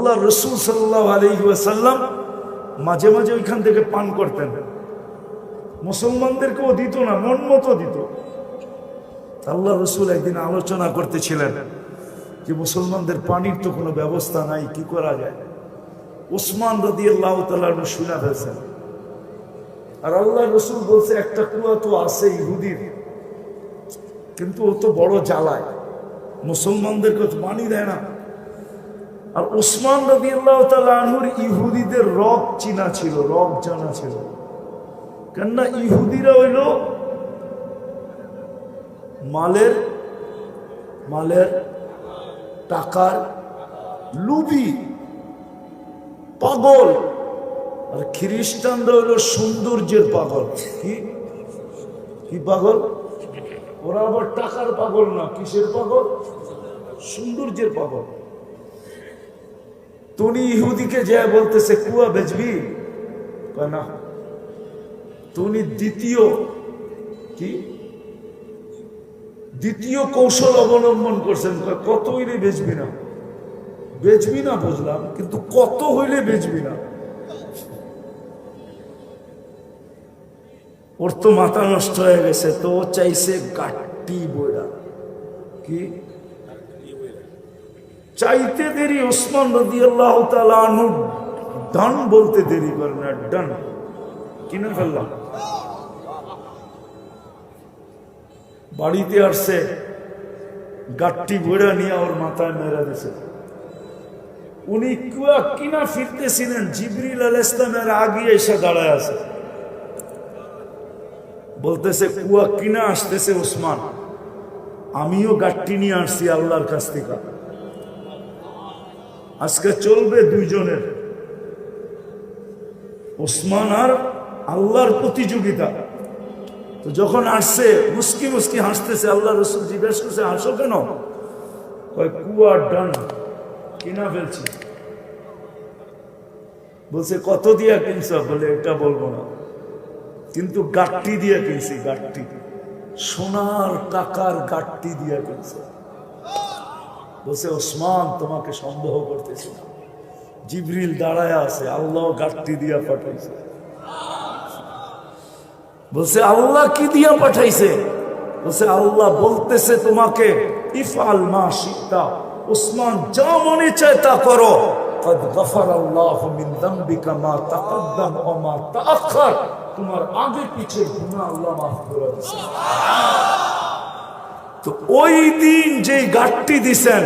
আল্লাহ রসুল সাল্লাহ আলহিহাসাল্লাম মাঝে মাঝে ওইখান থেকে পান করতেন। মুসলমানদেরকেও দিত না, মন মতো দিত। আল্লাহ রসুল একদিন আলোচনা করতেছিলেন যে মুসলমানদের পানির তো কোনো ব্যবস্থা নাই, কি করা যায়? উসমান রদি আল্লাহ তালা শুনে ফেলছেন। আর আল্লাহ রসুল বলছে, একটা কুয়া তো আছে ইহুদির, কিন্তু ও তো বড় জ্বালায়। মুসলমানদেরকে পানি দেয় না। আর ওসমান রবি আল্লাহ তালুর ইহুদিদের রব চিনা ছিল, রব জানা ছিল। কেননা ইহুদিরা হইল মালের মালের টাকার লুবি, পাগল। আর খ্রিস্টানরা হইল সৌন্দর্যের পাগল। কি? কি পাগল? ওরা আবার টাকার পাগল না, কিসের পাগল? সৌন্দর্যের পাগল। তুমি ইহুদিকে যা বলতেছে, কুয়া বেচবি? না। তুমি দ্বিতীয়, কি? দ্বিতীয় কৌশল অবলম্বন করছেন। কত হইলে বেচবি না? বেচবি না বুঝলাম, কিন্তু কত হইলে বেচবি না? ওর তো মাথা নষ্ট হয়ে গেছে, তো চাইছে গাট্টি বইরা। কি? চাইতে দেরি ওসমান রদি আল্লাহ ডান বলতে দেরি করে না, ডান। কিনে ফেললাম। বাড়িতে আসছে, গাট্টি বইরা নিয়ে ওর মাথায় মেরা দিছে। উনি কুয়া কিনা ফিরতেছিলেন, জিবরিল আল ইসলামের আগে এসে দাঁড়ায় আছে। বলতেছে, কুয়া কিনা আসতেছে ওসমান আমিও গাট্টি নিয়ে আসছি আল্লাহর কাছ থেকে। আজকে চলবে দুইজনের। ওসমান আর আল্লাহর প্রতিযোগিতা। তো যখন আসছে, মুস্কি মুস্কি হাসতেছে, আল্লাহ রসুল জিজ্ঞেস করছে হাসো কেন? কয়, কুয়া ডান, কিনা ফেলছি। বলছে, কত দিয়া কিনছ? বলে, এটা বলব না। কিন্তু গাট্টি দিয়ে কিনছি, গাট্টি। সোনার টাকার গাট্টি দিয়ে কিনছে। বলছে, ওসমান, তোমাকে সন্দেহ করতেছিলাম জিবরিল দাঁড়ায় আছে, আল্লাহ গাঠটি দিয়া পাঠাইছে। বলছে, আল্লাহ কি দিয়া পাঠাইছে? বলছে, আল্লাহ বলতেছে তোমাকে ইফাল মা শিখতা ওসমান, যা মনে চায় তা করো। তোমার আগে পিছিয়ে আল্লাহ মাফ করে দিচ্ছে তো ওই দিন যে গাঠটি দিছেন,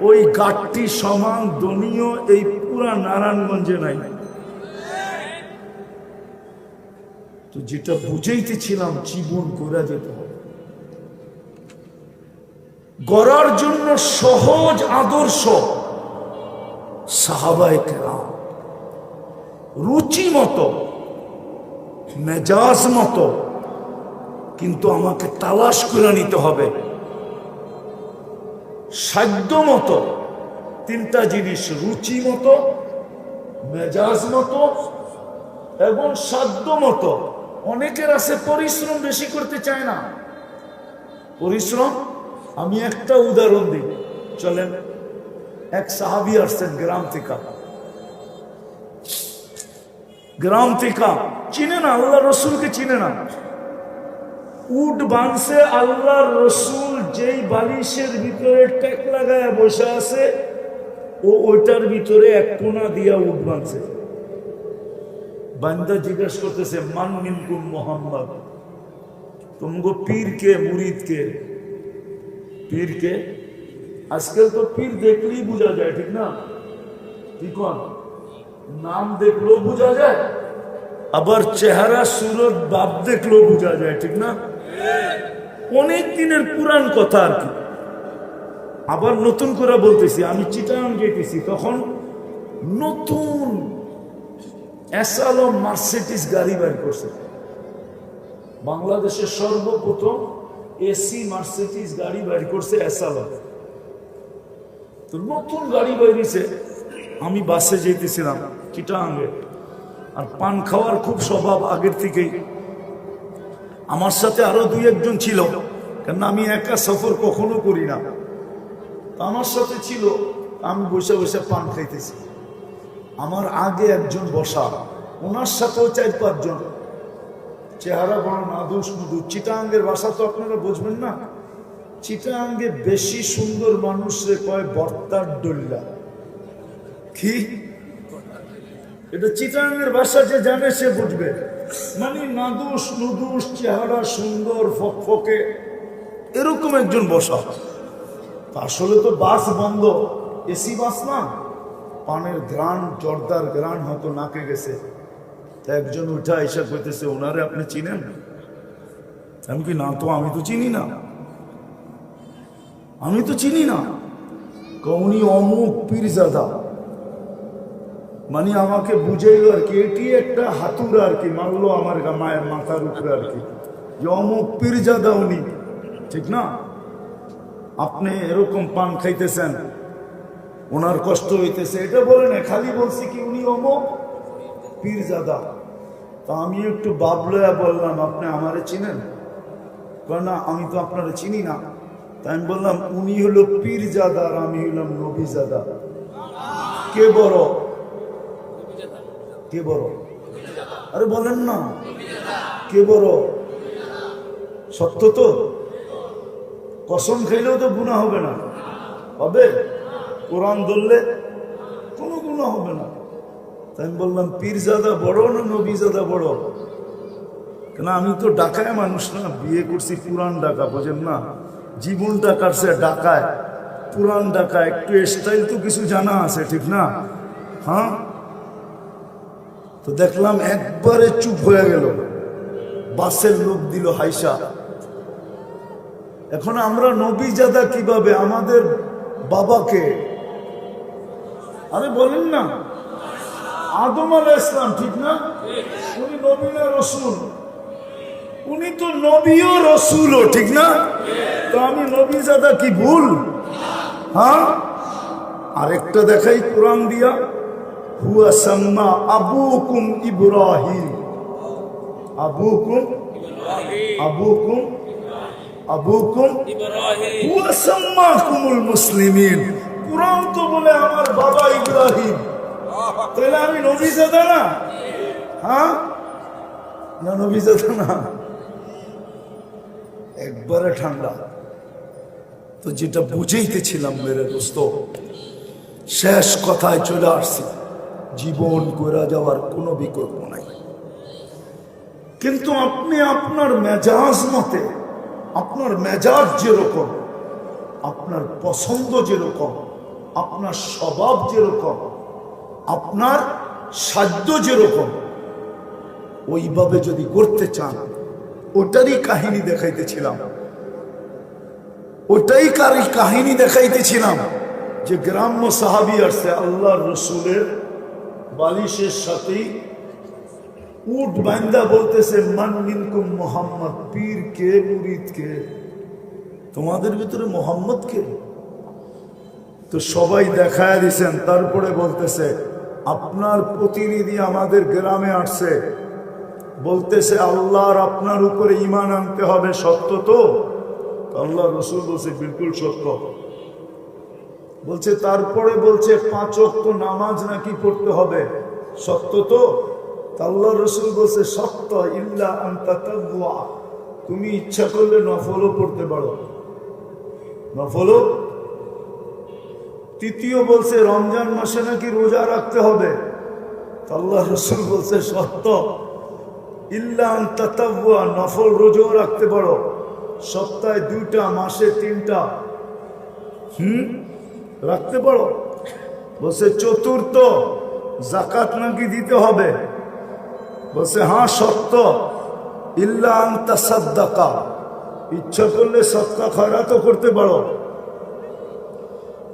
ওই গাঠটি সমান দনীয় এই পুরা নারায়ণগঞ্জে নাই। তো যেটা বুঝাইতেছিলাম, জীবন করে যেতে হবে। গড়ার জন্য সহজ আদর্শ সাহাবায় কেরাম। রুচি মতো, মেজাজ মতো কিন্তু আমাকে তালাশ করে নিতে হবে। সাধ্য মতো তিনটা জিনিস, রুচি মতো, মেজাজ মতো এবং সাধ্য মতো অনেকের আছে পরিশ্রম বেশি করতে চায় না। পরিশ্রম, আমি একটা উদাহরণ দিই। চলেন, এক সাহাবি আসছেন গ্রাম থেকে। গ্রাম থেকে। চিনে না, আল্লাহ রসুলকে চিনে না। উট বানছে আল্লাহ রসুল, যেই বালিশের ভিতরে টেক লাগায় বসে আছে, ও ওইটার ভিতরে এক কোনা দিয়া উট বানছে বান্দা জিজ্ঞেস করতেছে, মান মিনকুম মোহাম্মদ? তুমগো পীর কে, মুরিদ কে? পীর কে? আজকাল তো পীর দেখলেই বোঝা যায়, ঠিক না? কি কন? নাম দেখলেও বোঝা যায়, আবার চেহারা, সুরত বাপ দেখলেও বোঝা যায়, ঠিক না? অনেক দিনের পুরান কথা আর কি। আবার নতুন করে বলতেছি, আমি চিটাং যেতেছি তখন নতুন অ্যাসালম মার্সিডিস গাড়ি বের করছে। বাংলাদেশের সর্বপ্রথম এসি মার্সিডিস গাড়ি বের করছে অ্যাসালম তো নতুন গাড়ি বেরিয়েছে আমি বাসে যেতেছিলাম চিটাঙ্গে আর পান খাওয়ার খুব স্বভাব আগের থেকেই। আমার সাথে আরও দুই একজন ছিল। কেন আমি একা সফর কখনো করি না। আমার সাথে ছিল আমি বসে বসে পান খাইতেছি। আমার আগে একজন বসা, ওনার সাথেও চার পাঁচজন। চেহারা বড় নাদুস নুদু চিটাঙ্গের ভাষা তো আপনারা বুঝবেন না। চিটাঙ্গে বেশি সুন্দর মানুষরে কয় বর্তার ডল্লা। কি? এটা চিটাঙ্গের ভাষা যে জানে সে বুঝবে। মানে নাদুস নুদুস চেহারা সুন্দর ফকফকে। এরকম একজন বসা। আসলে তো বাস বন্ধ। এসি বাস না? পানের গ্রান জর্দার গ্রান হয়তো নাকে গেছে। তা একজন উঠা এসে কইতেছে, ওনারে আপনি চিনেন? আমি কি না তো, আমি তো চিনি না। আমি তো চিনি না? কৌনি অমুক পীরজাদা। মানে আমাকে বুঝাইল আর কি, এটি একটা হাতুড়া আর কি, মারলো আমার মায়ের মাথার উপরে আর কি। যে অমুক পীরজাদা উনি, ঠিক না? আপনি এরকম পান খাইতেছেন, ওনার কষ্ট হইতেছে, এটা বলে না খালি বলছি কি উনি অমুক পীরজাদা? তা আমি একটু বাবলয়া বললাম, আপনি আমারে চিনেন? কয়, না, আমি তো আপনারা চিনি না। তাই আমি বললাম, উনি হলো পীরজাদা আর আমি হলাম নবীজাদা। কে বড়? কে বড়? আরে বলেন না। কে বড়? সত্য তো? কসম খাইলেও তো গুণা হবে না। হবে? কোরআন ধরলে কোনো গুণা হবে না। তাই আমি বললাম, পীরজাদা বড় না নবীজাদা বড়? কেন আমি তো ডাকায় মানুষ না, বিয়ে করছি পুরান ডাকা বোঝেন না? জীবনটা কাটছে ডাকায় পুরান ডাকা একটু স্টাইল তো কিছু জানা আছে, ঠিক না? হ্যাঁ? তো দেখলাম একবারে চুপ হয়ে গেল। বাসের লোক দিল হাইসা। এখন আমরা নবীজাদা কীভাবে আমাদের বাবাকে, আরে বলেন না, আদম আলাহ ইসলাম ঠিক না? উনি নবী না রসুল? উনি তো নবীও রসুলও, ঠিক না? তো আমি নবীজাদা কি ভুল? হ্যাঁ? আরেকটা দেখাই কোরআন দিয়া। আবুকুম ইব্রাহিম। আবুকুম আবুকুম আবুকুম। তো বলে আমার বাবা ইব্রাহিম। আমি নবীজাদা না? হ্যাঁ? না, নবীজাদা না। একবারে ঠান্ডা। তো যেটা বুঝেইতেছিলাম, মেরে দোস্ত, শেষ কথায় চলে আসছি জীবন করে যাওয়ার কোনো বিকল্প নাই। কিন্তু আপনি আপনার মেজাজ মতে, আপনার মেজাজ যেরকম, আপনার পছন্দ যেরকম, আপনার স্বভাব যেরকম, আপনার সাধ্য যেরকম, ওইভাবে যদি করতে চান, ওটারই কাহিনী দেখাইতেছিলাম। ওটাই কারি কাহিনী দেখাইতেছিলাম যে গ্রাম্য সাহাবি আসছে আল্লাহ রসুলের বালিশের সাথেই উট বান্দা বলতেছে, মান মিনকুম মোহাম্মদ, পীর কে, মুরিদ কে? তোমাদের ভিতরে মোহাম্মদ কে? তো সবাই দেখায় দিছেন, তারপরে বলতেছে, আপনার প্রতিনিধি আমাদের গ্রামে আসছে। বলতেছে, আল্লাহর আপনার উপরে ইমান আনতে হবে, সত্য তো? আল্লাহ রসুল বলছে, বিলকুল সত্য। বলছে তারপরে বলছে পাঁচ অক্ত নামাজ নাকি পড়তে হবে। সত্য তো? আল্লাহ রসুল বলছে সত্য ইল্লা আন্তা। তুমি ইচ্ছা করলে নফলও পড়তে পারো। নফলও? তৃতীয় বলছে রমজান মাসে নাকি রোজা রাখতে হবে? আল্লাহ রসুল বলছে সত্য। ইল্লা তাকওয়া, নফল রোজাও রাখতে পারো। সপ্তাহে দুইটা মাসে তিনটা। হুম? রাখতে পারো বলছে, চতুর্থ জাকাত নাকি দিতে হবে? বলছে হ্যাঁ সত্য। ইল্লা সাদ্দাকা। ইচ্ছা করলে সৎকা খয়রা তো করতে পারো।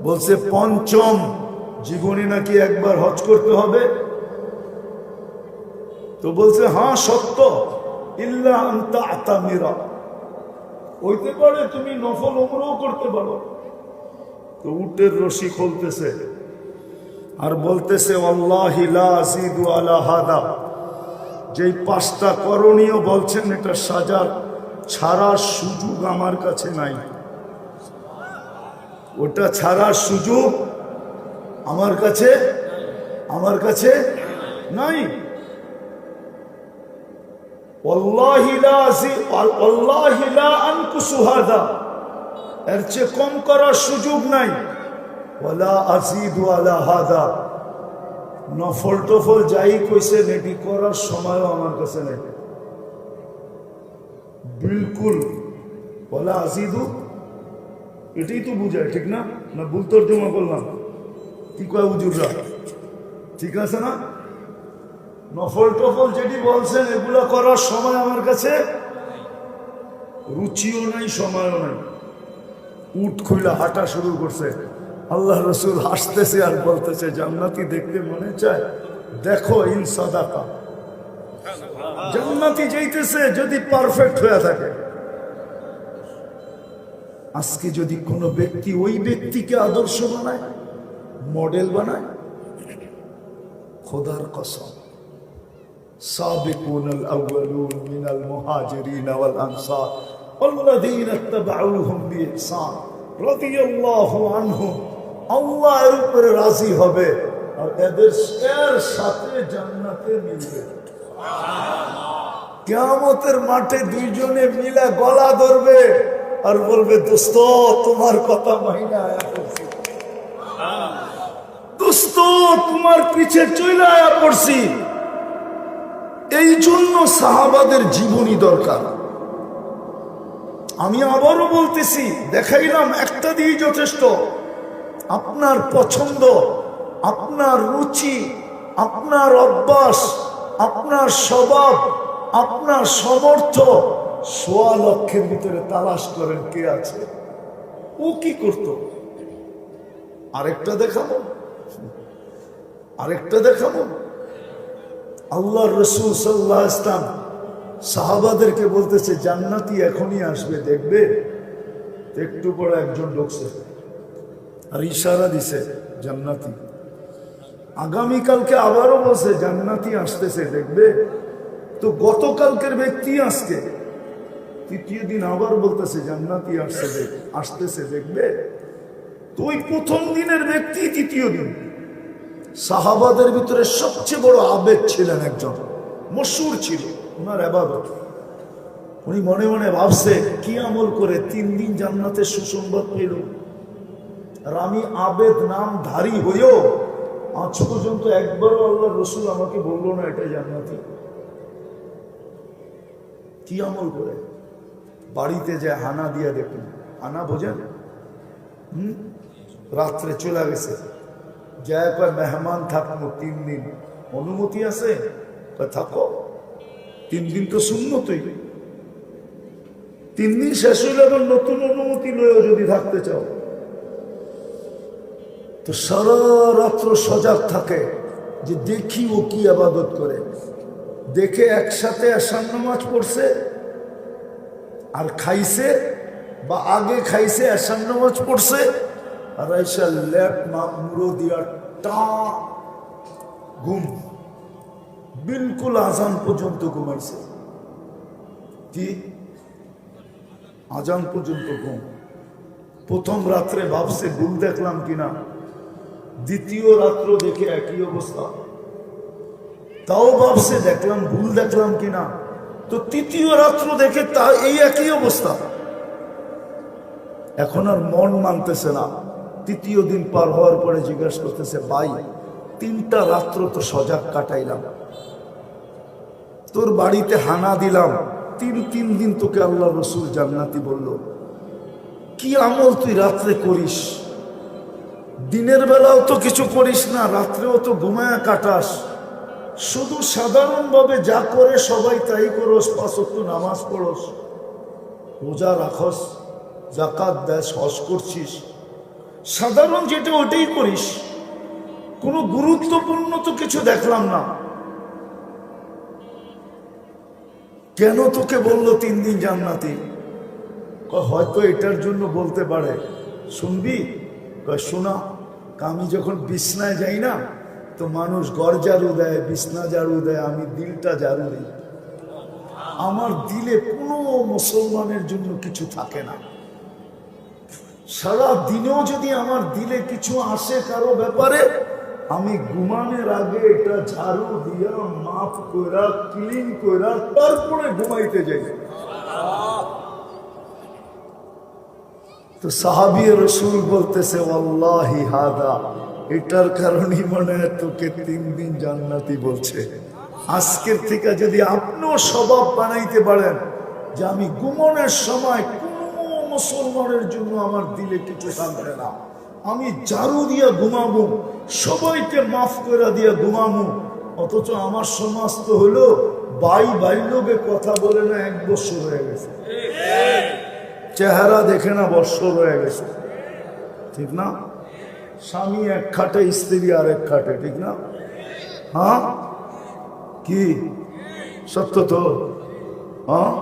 বলছে, পঞ্চম, জীবনে নাকি একবার হজ করতে হবে? তো বলছে হ্যাঁ সত্য। ইল্লা আন্তা আতামিরা। হইতে পারে তুমি নফল ওমরাও করতে পারো। তো উটের রশি খুলতেছে। আর বলতেছে হাদা। যেই পাঁচটা করণীয় বলছেন, এটা সাজার, ছাড়ার সুযোগ আমার কাছে নাই। ওটা ছাড়ার সুযোগ আমার কাছে আমার কাছে নাই। অল্লাহিলা অল্লাহিলা আনকুসুহাদা এর চেয়ে কম করার সুযোগ নাই। হাদা। নফল টফল যাই কইছে এটি করার সময়ও আমার কাছে নেই। বিলকুল। ওয়ালা আজিদু এটাই তো বুঝায়, ঠিক না? না ভুল তর্জমা করলাম। কি কয় হুজুররা? ঠিক আছে না? নফল টফল যেটি বলছেন, এগুলো করার সময় আমার কাছে রুচিও নাই, সময়ও নাই। উঠ খুলে হাঁটা শুরু করছে। আল্লাহ রসুল হাসতেছে আর বলতেছে, জান্নাতি দেখতে মনে চায়? দেখো ইন সাদাকা। জান্নাতি যেতেছে যদি পারফেক্ট হয়ে থাকে। আজকে যদি কোনো ব্যক্তি ওই ব্যক্তিকে আদর্শ বানায়, মডেল বানায়, খোদার কসম, সাবেকুন আল আউয়ালুন মিনাল মুহাজিরিন ওয়াল আনসার। والذين اتبعوهم بإحسان رضي الله عنهم আল্লাহ এর উপরে রাজি হবে আর এদের এর সাথে জান্নাতে মিলবে কেয়ামতের মাঠে দুইজনে মিলে গলা ধরবে আর বলবে দোস্ত তোমার কথা মাইনা আয়া করছি দোস্ত তোমার পিছে চলে আয়া পড়ছি এই জন্য সাহাবাদের জীবনী দরকার আমি আবারও বলতেছি, দেখাইলাম, একটা দিয়েই যথেষ্ট। আপনার পছন্দ, আপনার রুচি, আপনার অভ্যাস, আপনার স্বভাব, আপনার সমর্থ সোয়া লক্ষের ভিতরে তালাশ করেন কে আছে? ও কি করত? আরেকটা দেখাবো? আরেকটা দেখাবো? আল্লাহ রসুল সাল্লাহ ইসলাম সাহাবাদেরকে বলতেছে, জান্নাতি এখনই আসবে, দেখবে? একটু পরে একজন ঢুকছে আর ইশারা দিছে, জান্নাতি। আগামীকালকে আবারও বলছে, জান্নাতি আসতেছে, দেখবে? তো গতকালকের ব্যক্তি আজকে তৃতীয় দিন আবার বলতেছে, জান্নাতি আসছে, দেখ, আসতেছে, দেখবে? তো ওই প্রথম দিনের ব্যক্তি তৃতীয় দিন। সাহাবাদের ভিতরে সবচেয়ে বড় আবেগ ছিলেন একজন, মশুর ছিল। ওনার আবাদত। উনি মনে মনে ভাবছে, কি আমল করে তিন দিন জান্নাতে সুসংবাদ পেল। আর আমি আবেদ নাম ধারী হইও আজ পর্যন্ত একবারও আল্লাহ রসুল আমাকে বলল না এটা জান্নাতি। কি আমল করে? বাড়িতে যে হানা দিয়া দেখুন। হানা বোঝেন? হুম? রাত্রে চলে গেছে। যায় মেহমান থাকব তিন দিন। অনুমতি আছে? থাকো। তিন দিন তো শূন্যতই। তিন দিন শেষ হইলে আবার নতুন অনুমতি লয়েও যদি থাকতে চাও। তো সারা রাত্র সজাগ থাকে যে দেখি ও কি আবাদত করে। দেখে একসাথে আসান নামাজ পড়ছে, আর খাইছে, বা আগে খাইছে আসান নামাজ পড়ছে, আর আইসা ল্যাপ মা মুড়ো দিয়া টা, ঘুম। বিলকুল আজান পর্যন্ত ঘুমাইছে। কি? আজান পর্যন্ত ঘুম। প্রথম রাত্রে ভাবছে, ভুল দেখলাম কিনা? দ্বিতীয় রাত্র দেখে একই অবস্থা। তাও ভাবছে, দেখলাম, ভুল দেখলাম কিনা? তো তৃতীয় রাত্র দেখে তা এই একই অবস্থা। এখন আর মন মানতেছে না। তৃতীয় দিন পার হওয়ার পরে জিজ্ঞাসা করতেছে, ভাই, তিনটা রাত্র তো সজাগ কাটাইলাম। তোর বাড়িতে হানা দিলাম। তিন তিন দিন তোকে আল্লাহ রসুল জান্নাতি বলল, কি আমল তুই রাত্রে করিস? দিনের বেলাও তো কিছু করিস না, রাত্রেও তো ঘুমায়া কাটাস। শুধু সাধারণভাবে যা করে সবাই তাই করস পাঁচত্ব নামাজ পড়স, রোজা রাখস জাকাত দেশ হস করছিস। সাধারণ যেটা ওটাই করিস। কোনো গুরুত্বপূর্ণ তো কিছু দেখলাম না। কেন তোকে বলল তিন দিন জান্নাতি? হয়তো এটার জন্য বলতে পারে। শুনবি? শোনা, আমি যখন বিছনায় যাই না, তো মানুষ গড় ঝাড়ু দেয়, বিছনা ঝাড়ু দেয়, আমি দিলটা ঝাড়ু দিই। আমার দিলে কোনো মুসলমানের জন্য কিছু থাকে না। সারা দিনেও যদি আমার দিলে কিছু আসে কারও ব্যাপারে আমি ঘুমানোর আগে এটা ঝাড়ু দিয়া মাফ কইরা ক্লিন কইরা তারপরে ঘুমাইতে যাই। তো সাহাবি রসুল বলতেছে, আল্লাহি হাদা। এটার কারণে মনে হয় তোকে তিন দিন জান্নাতি বলছে। আজকের থেকে যদি আপনিও স্বভাব বানাইতে পারেন যে আমি ঘুমনের সময় কোনো মুসলমানের জন্য আমার দিলে কিছু থাকবে না। আমি জারু দিয়া ঘুমাবো, সবাইকে মাফ করে দিয়া ঘুমাবো। অথচ আমার সমাজ তো হলো বাই বাই লোকে কথা বলে না, এক বছর হয়ে গেছে। চেহারা দেখে না বৎসর হয়ে গেছে। ঠিক না? স্বামী এক খাটে, স্ত্রী আর এক খাটে, ঠিক না? হ্যাঁ? কি? সত্য তো? হ্যাঁ?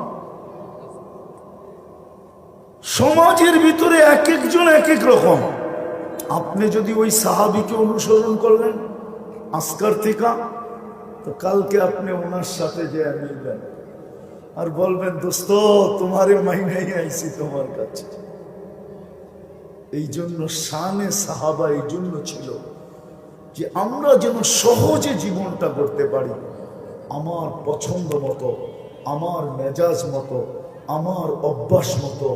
সমাজের ভিতরে এক একজন এক এক রকম। আপনি যদি ওই সাহাবিকে অনুসরণ করলেন, আজকার থেকে, তো কালকে আপনি ওনার সাথে যে মিলবেন আর বলবেন, দোস্ত তোমারে মাইনাই আইছি তোমার কাছে। এই জন্য শানে সাহাবা এই জন্য ছিল যে আমরা যেন সহজে জীবনটা করতে পারি। আমার পছন্দ মতো, আমার মেজাজ মতো, আমার অভ্যাস মতো,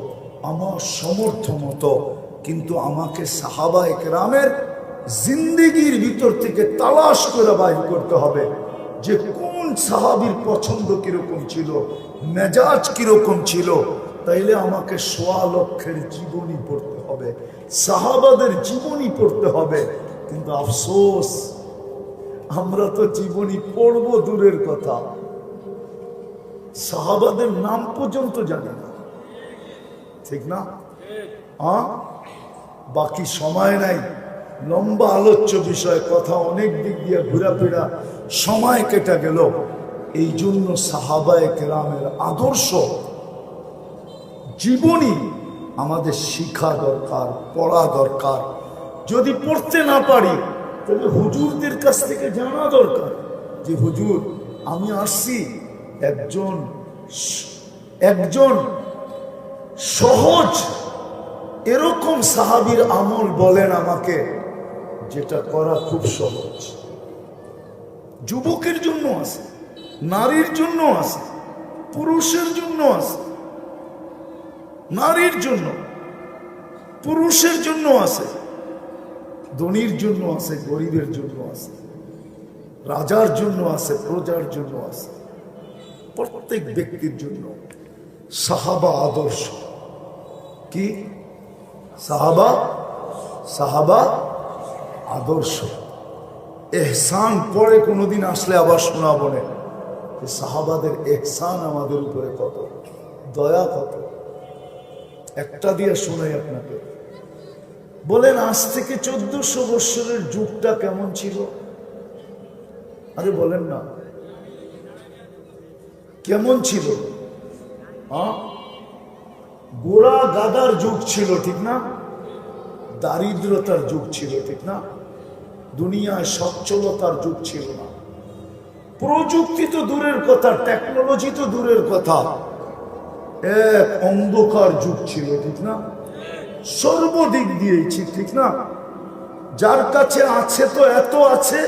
আমার সমর্থ মতো কিন্তু আমাকে সাহাবা একরামের জিন্দিগির ভিতর থেকে তালাশ করে বাইর করতে হবে যে কোন সাহাবির পছন্দ কীরকম ছিল, মেজাজ কীরকম ছিল। তাইলে আমাকে সোয়া লক্ষের জীবনী পড়তে হবে, সাহাবাদের জীবনী পড়তে হবে। কিন্তু আফসোস, আমরা তো জীবনী পড়ব দূরের কথা। সাহাবাদের নাম পর্যন্ত জানি না। ঠিক না? হ্যাঁ বাকি সময় নাই। লম্বা আলোচ্য বিষয়, কথা অনেক দিক দিয়ে ঘোরাফেরা, সময় কেটে গেল। এই জন্য সাহাবায় কেরামের আদর্শ, জীবনী আমাদের শিখা দরকার, পড়া দরকার। যদি পড়তে না পারি তাহলে হুজুরদের কাছ থেকে জানা দরকার যে, হুজুর, আমি আসছি একজন একজন সহজ এরকম সাহাবির আমল বলেন আমাকে, যেটা করা খুব সহজ। যুবকের জন্য আছে, নারীর জন্য আছে, পুরুষের জন্য আছে, নারীর জন্য, পুরুষের জন্য আছে, ধনির জন্য আছে, গরিবের জন্য আছে, রাজার জন্য আছে, প্রজার জন্য আছে, প্রত্যেক ব্যক্তির জন্য সাহাবা আদর্শ। কি? সাহাবা সাহাবা, আদর্শ। এহসান পরে কোনোদিন আসলে আবার শোনাবো না। যে সাহাবাদের এহসান আমাদের উপরে কত? দয়া কত? একটা দিয়ে শোনাই আপনাকে। বলেন, আজ থেকে চোদ্দশো বৎসরের যুগটা কেমন ছিল? আরে বলেন না। কেমন ছিল? হ্যাঁ গোড়া গাদার যুগ ছিল, ঠিক না? দারিদ্রতার যুগ ছিল, ঠিক না? দুনিয়ায় সচ্ছলতার যুগ ছিল না। প্রযুক্তি তো দূরের কথা টেকনোলজি তো দূরের কথা। এক অন্ধকার যুগ ছিল, ঠিক না? সর্বদিক দিয়েছি ঠিক না? যার কাছে আছে তো এত আছে,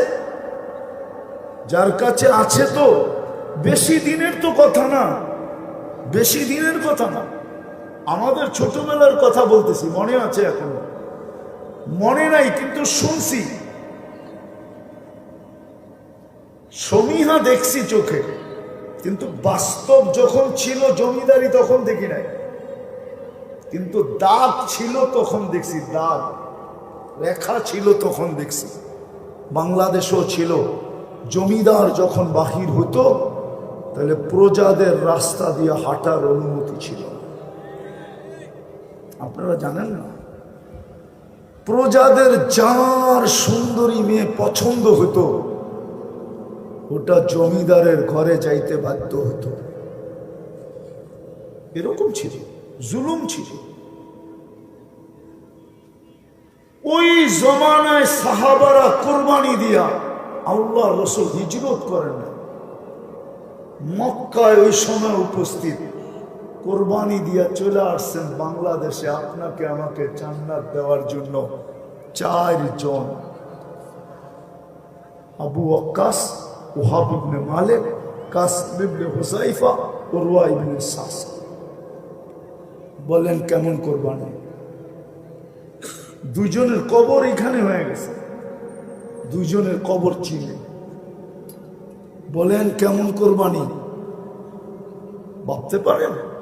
যার কাছে আছে তো বেশি দিনের তো কথা না, বেশি দিনের কথা না। আমাদের ছোটবেলার কথা বলতেছি, মনে আছে এখন? মনে নাই, কিন্তু শুনছি। সমীহা দেখছি চোখে, কিন্তু বাস্তব যখন ছিল জমিদারি তখন দেখি নাই। কিন্তু দাগ ছিল তখন দেখছি, দাগ। রেখা ছিল তখন দেখছি। বাংলাদেশও ছিল। জমিদার যখন বাহির হতো, তাহলে প্রজাদের রাস্তা দিয়ে হাঁটার অনুমতি ছিল না। আপনারা জানেন না? প্রজাদের যার সুন্দরী মেয়ে পছন্দ হতো, ওটা জমিদারের ঘরে যাইতে বাধ্য হতো। এরকম ছিল, জুলুম ছিল। ওই জমানায় সাহাবারা কোরবানি দিয়া আল্লাহ রসুল হিজরত করেন মক্কায় ওই সময় উপস্থিত। কোরবানি দিয়ে চলে আসছেন বাংলাদেশে, আপনাকে আমাকে জান্নাত দেওয়ার জন্য চারজন। আবু আক্কাস ওহাব ইবনে মালিক, কাসিম ইবনে হুসাইফা উরওয়া ইবনে সাস। বলেন, কেমন কোরবানি? দুজনের কবর এখানে হয়ে গেছে। দুজনের কবর চিনে। বলেন, কেমন কোরবানি? ভাবতে পারেন?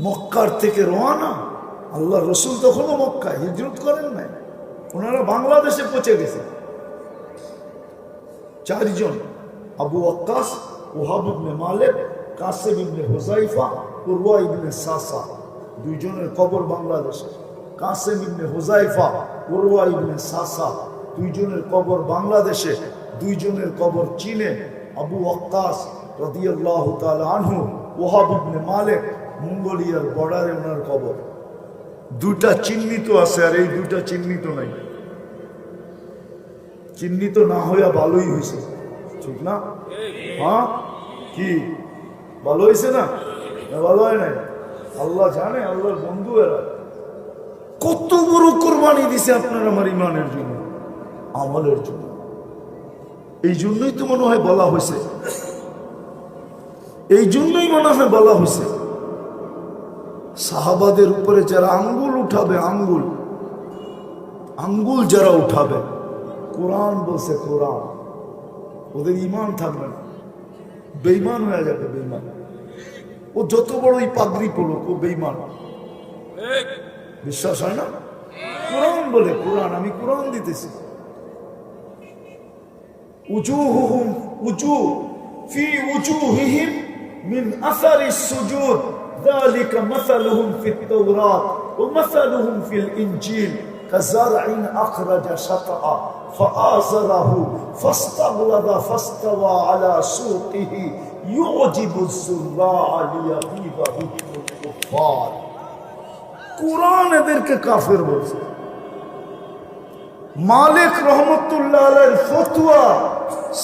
মক্কার থেকে রওয়ানা আল্লাহ রসুল তখনও মক্কা হিজরত করেন নাই। ওনারা বাংলাদেশে পচে গেছে। চারজন, আবু আক্কাস ওহাব ইবনে মালিক, কাসেম ইবনে হুজাইফা উরওয়া ইবনে সাসা। দুইজনের কবর বাংলাদেশে। কাসেম ইবনে হোজাইফা উরওয়া ইবনে সাসা। দুইজনের কবর বাংলাদেশে, দুইজনের কবর চীনে। আবু আক্কাস রাদিয়াল্লাহু তাআলা আনহু, ওহাব মালিক মঙ্গোলিয়ার বর্ডারে ওনার কবর। দুটা চিহ্নিত আছে আর এই দুটা চিহ্নিত নাই। চিহ্নিত না হইয়া ভালোই হয়েছে ঠিক না? হ্যাঁ? কি? ভালো হয়েছে না? ভালো হয় নাই? আল্লাহ জানে, আল্লাহর বন্ধু এরা। কত বড় কোরবানি দিছে আপনার আমার ইমানের জন্য, আমলের জন্য। এই জন্যই তো মনে হয় বলা হয়েছে এই জন্যই মনে হয় বলা হয়েছে সাহাবাদের উপরে যারা আঙ্গুল উঠাবে, আঙ্গুল আঙ্গুল যারা উঠাবে, কোরআন বলছে কোরআন। ওদের ইমান থাকবে না। বেইমান হয়ে যাবে বেইমান ও যত বড়ই পাগড়ি পড়ুক ও বেইমান বিশ্বাস হয় না? কোরআন বলে কোরআন, আমি কোরআন দিতেছি। উজুহুহুম উঁচু ফি উজুহিহিম মিন আসারিস সুজুদ। ذلك مثلهم في التوراة ومثلهم في الإنجيل كزرع أخرج شطأه فآزره فاستغلظ فاستوى على سوقه يعجب الزراع ليغيظ بهم الكفار কোরআন এদেরকে কাফের বলছে মালিক রহমতুল্লাহ আলের ফতুয়া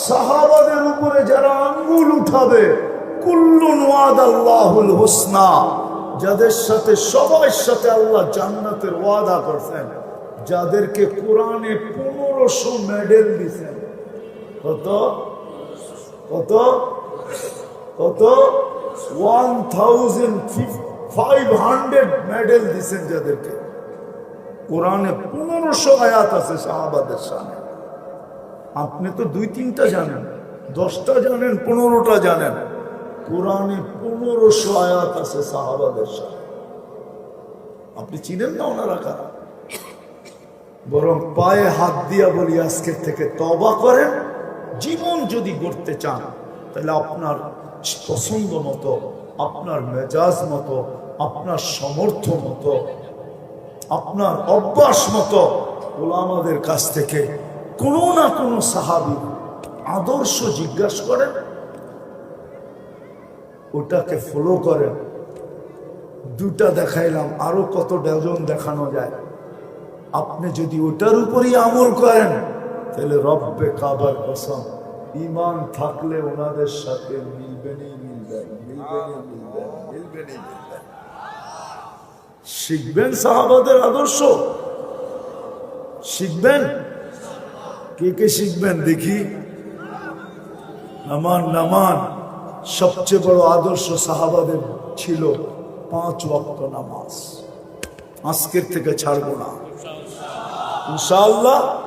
সাহাবাদের উপরে যারা আঙ্গুল উঠাবে কুল্লুন ওয়াদ আল্লাহুল হোসনা। যাদের সাথে সবার সাথে আল্লাহ জান্নাতের ওয়াদা করছেন, যাদেরকে কোরআনে পনেরোশো মেডেল দিছেন। কত? কত? কত? One thousand five hundred medal দিছেন যাদেরকে। কোরআনে পনেরোশো আয়াত আছে সাহাবাদের সামনে। আপনি তো দুই তিনটা জানেন, দশটা জানেন, পনেরোটা জানেন। কোরআনে পনেরোশো আয়াত আছে সাহাবাদের সামনে আপনি চিনেন না ওনারা কারা? বরং পায়ে হাত দিয়া বলি, আজকের থেকে তবা করেন। জীবন যদি গড়তে চান, তাহলে আপনার পছন্দ মতো, আপনার মেজাজ মতো, আপনার সমর্থ মতো, আপনার অভ্যাস মতো ওলামাদের কাছ থেকে কোনো না কোনো সাহাবি আদর্শ জিজ্ঞাসা করেন। ওটাকে ফলো করেন দুটা দেখাইলাম, আরও কত ডজন দেখানো যায়। আপনি যদি ওটার উপরই আমল করেন, তাহলে রব্বে কাবার কসম ইমান থাকলে ওনাদের সাথে মিলবেনই মিলবেন মিলবেনই মিলবেন মিলবেনই মিলবেন শিখবেন সাহাবাদের আদর্শ? শিখবেন? কে কে শিখবেন দেখি? নামান নামান। সবচেয়ে বড় আদর্শ সাহাবাদের ছিল পাঁচ ওয়াক্ত নামাজ। আজকের থেকে ছাড়বো না। ইনশাআল্লাহ